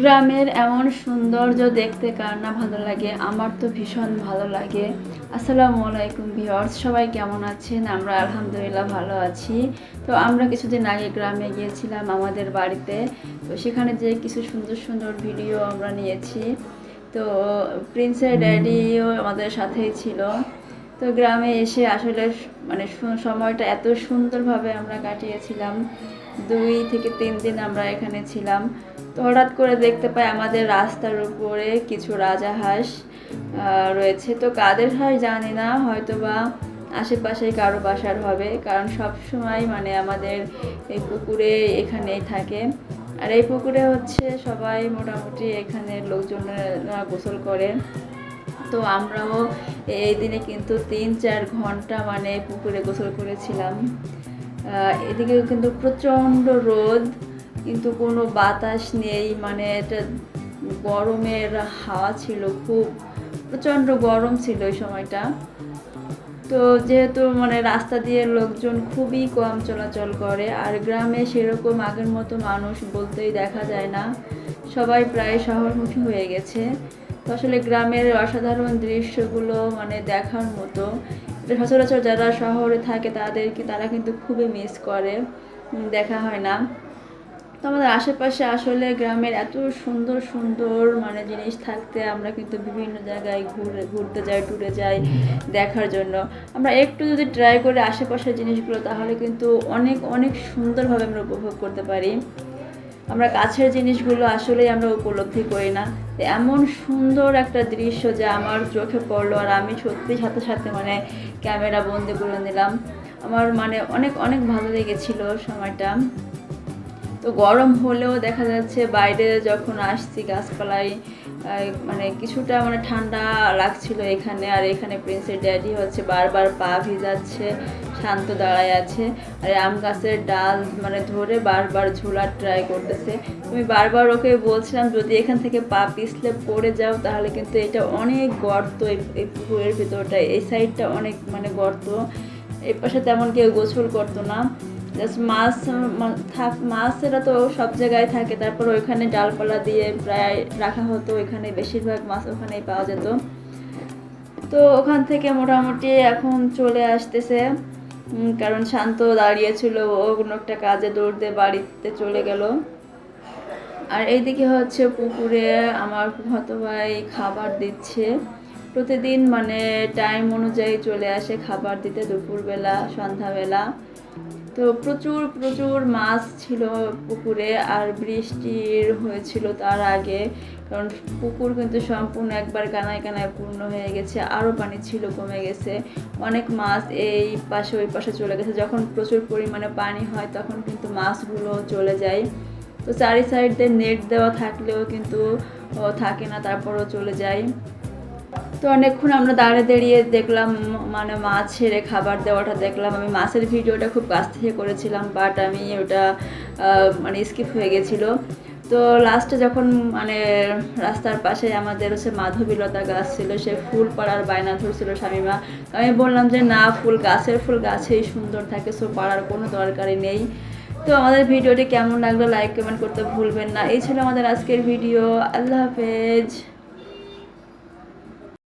গ্রামের এমন সৌন্দর্য দেখতে কার না ভালো লাগে? আমার তো ভীষণ ভালো লাগে। আসসালামু আলাইকুম ভিউয়ার্স সবাই কেমন আছেন? আমরা আলহামদুলিল্লাহ ভালো আছি। তো আমরা কিছুদিন আগে গ্রামে গিয়েছিলাম আমাদের বাড়িতে। তো সেখানে যে কিছু সুন্দর সুন্দর ভিডিও আমরা নিয়েছি। তো প্রিন্সের ড্যাডিও আমাদের সাথেই ছিল। তো গ্রামে এসে আসলে মানে সময়টা এত সুন্দরভাবে আমরা কাটিয়েছিলাম। দুই থেকে তিন দিন আমরা এখানে ছিলাম। তো হঠাৎ করে দেখতে পাই আমাদের রাস্তার উপরে কিছু রাজাহাঁস আহ, রয়েছে। তো কাদের হাঁস জানি না হয়তো বা আশেপাশে কারও বাসার হবে কারণ সব সময় মানে আমাদের এই পুকুরে এখানেই থাকে। আর এই পুকুরে হচ্ছে সবাই মোটামুটি এখানে লোকজনেরা গোসল করে। তো আমরাও এই দিনে কিন্তু তিন চার ঘণ্টা মানে পুকুরে গোসল করেছিলাম। এদিকে কিন্তু প্রচণ্ড রোদ। কিন্তু কোনো বাতাস নেই মানে এটা গরমের হাওয়া ছিল খুব, প্রচণ্ড গরম ছিল ওই সময়টা। তো যেহেতু মানে রাস্তা দিয়ে লোকজন খুবই কম চলাচল করে, আর গ্রামে সেরকম আগের মতো মানুষ বলতেই দেখা যায় না। সবাই প্রায় শহরমুখী হয়ে গেছে। তো আসলে গ্রামের অসাধারণ দৃশ্যগুলো মানে দেখার মতো। সচরাচর যারা শহরে থাকে তাদেরকে, তারা কিন্তু খুবই মিস করে। দেখা হয় না। তো আমাদের আশেপাশে আসলে গ্রামের এত সুন্দর সুন্দর মানে জিনিস থাকতে আমরা কিন্তু বিভিন্ন জায়গায় ঘুরে ঘুরতে যাই ট্যুরে যাই দেখার জন্য। আমরা একটু যদি ট্রাই করি আশেপাশের জিনিসগুলো তাহলে কিন্তু অনেক অনেক সুন্দরভাবে আমরা উপভোগ করতে পারি। আমরা কাছের জিনিসগুলো আসলেই আমরা উপলব্ধি করি না। এমন সুন্দর একটা দৃশ্য যে আমার চোখে পড়ল আর আমি সত্যি সাথে সাথে মানে ক্যামেরা বন্দি করে নিলাম। আমার মানে অনেক অনেক ভালো লেগেছিল সময়টা। তো গরম হলেও দেখা যাচ্ছে বাইরে যখন আসছি গাছপালায় মানে কিছুটা মানে ঠান্ডা লাগছিল এখানে, আর এখানে প্রিন্সের ড্যাডি হচ্ছে বারবার পা ভিজাচ্ছে, শান্ত দাঁড়ায় আছে, আর আম গাছের ডাল মানে ধরে বারবার ঝোলার ট্রাই করতেছে। আমি বারবার ওকে বলছিলাম, যদি এখান থেকে পা পিছলে পড়ে যাও, তাহলে কিন্তু এটা অনেক গর্ত, এই- পুকুরের ভিতরটা, এই সাইডটা অনেক মানে গর্ত। এই পাশে তেমন কেউ গোসল করতো না। মাছ থাক মাছেরা তো সব জায়গায় থাকে। তারপর ওইখানে ডালপালা দিয়ে প্রায় রাখা হতো। ওইখানে বেশিরভাগ মাছ ওখানেই পাওয়া যেত। তো ওখান থেকে মোটামুটি এখন চলে আসতেছে। কারণ শান্ত দাঁড়িয়েছিল। ও কোনো একটা কাজে দৌড় দিয়ে বাড়িতে চলে গেল। আর এইদিকে হচ্ছে পুকুরে আমার ফুফাতো ভাই খাবার দিচ্ছে। প্রতিদিন মানে টাইম অনুযায়ী চলে আসে খাবার দিতে দুপুরবেলা, সন্ধ্যাবেলা। তো প্রচুর প্রচুর মাছ ছিল পুকুরে আর বৃষ্টির হয়েছিল তার আগে। কারণ পুকুর কিন্তু সম্পূর্ণ একবার কানায় কানায় পূর্ণ হয়ে গেছে, আরও পানি ছিল কমে গেছে। অনেক মাছ এই পাশে ওই পাশে চলে গেছে। যখন প্রচুর পরিমাণে পানি হয় তখন কিন্তু মাছগুলো চলে যায়। তো চারি সাইডে নেট দেওয়া থাকলেও কিন্তু থাকে না, তারপরও চলে যায়। তো অনেকক্ষণ আমরা দাঁড়িয়ে দাঁড়িয়ে দেখলাম মানে মাছ ছেড়ে খাবার দেওয়াটা দেখলাম। আমি মাছের ভিডিওটা খুব কাছ থেকে করেছিলাম বাট আমি ওটা মানে স্কিপ হয়ে গেছিল। তো লাস্টে যখন মানে রাস্তার পাশে আমাদের হচ্ছে মাধবীলতা গাছ ছিল, সে ফুল পাড়ার বায়না ধরছিল স্বামীমা। আমি বললাম যে, না, ফুল গাছের ফুল গাছেই সুন্দর থাকে সো পাড়ার কোনো দরকারই নেই। তো আমাদের ভিডিওটি কেমন লাগল লাইক কমেন্ট করতে ভুলবেন না। এই ছিল আমাদের আজকের ভিডিও। আল্লাহ হাফেজ।